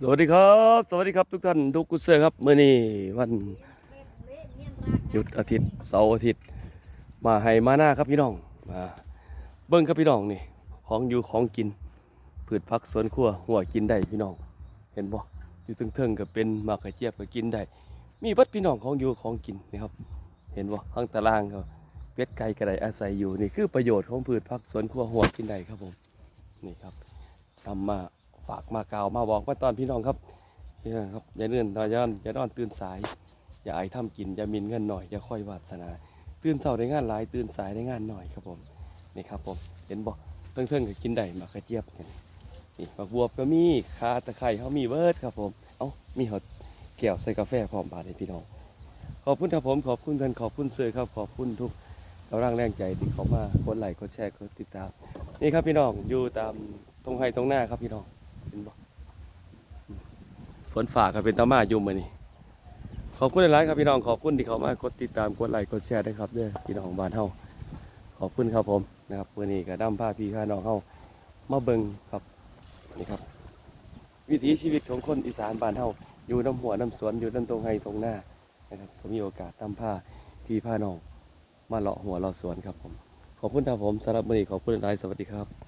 สวัสดีครับ สวัสดีครับทุกท่านทุกกุศเซอร์ครับเมื่อนี้วันหยุดอาทิตย์เสาร์อาทิตย์ มาให้มาหน้าครับพี่น้องมาเบิ้งครับพี่น้องนี่ของอยู่ของกินพืชผักสวนครัวหัวกินได้พี่น้อง เห็นบ่อยู่เทิงๆก็เป็นมากระเจี๊ยบก็กินได้ มีเบัดพี่น้องของอยู่ของกินนี่ครับ เห็นบ่ข้างตารางก็เป็ดไก่ก็ไดอาศัยอยู่นี่คือประโยชน์ของพืชผักสวนครัวหัวกินได้ครับผมนี่ครับทำมา ฝากมากล่าวมาบอกมาตอนพี่น้องครับพี่น้องครับอย่าเนื่นอย่าย่อนอย่านอนตื่นสาย อย่าไอทำกินอย่ามินเงินหน่อยอย่าค่อยวาสนา ตื่นเช้าได้งานหลายตื่นสายได้งานหน่อยครับผมนี่ครับผมเห็นบ่เพิ่งเพิ่งๆก็กินได้มากระเจี๊ยบกันนี่หมากบวบก็มีคาตะไคร้เขามีเบิร์ดครับผมเอ้ามีหอดแก้วใส่กาแฟพร้อมบาทให้พี่น้องขอบคุณครับผมขอบคุณท่านขอบคุณเสือครับขอบคุณทุกกำลังแรงใจที่เขามากดไลค์กดแชร์กดติดตาม นี่ครับพี่น้องอยู่ตามตรงไฮตรงหน้าครับพี่น้อง เห็นบ่ฝนฝ่าก็เป็นตามาอยู่มื้อนี้ขอบคุณหลายๆครับพี่น้องขอบคุณที่เขามากดติดตามกดไลค์กดแชร์ด้วยครับเด้อพี่น้องบ้านเฮาขอบคุณครับผมนะครับมื้อนี้ก็นำพาพี่พาน้องเฮามาเบิ่งครับนี่ครับ วิถีชีวิตของคนอีสานบ้านเฮาอยู่น้ำหัวน้ำสวนอยู่น้ำตรงไฮตรงหน้านะครับผมมีโอกาสนำผ้าพี่ผ้าน้อง มาเลาะหัวเลาะสวนครับผม ขอบคุณครับผมสำหรับมือนี้ขอบคุณหลายสวัสดีครับ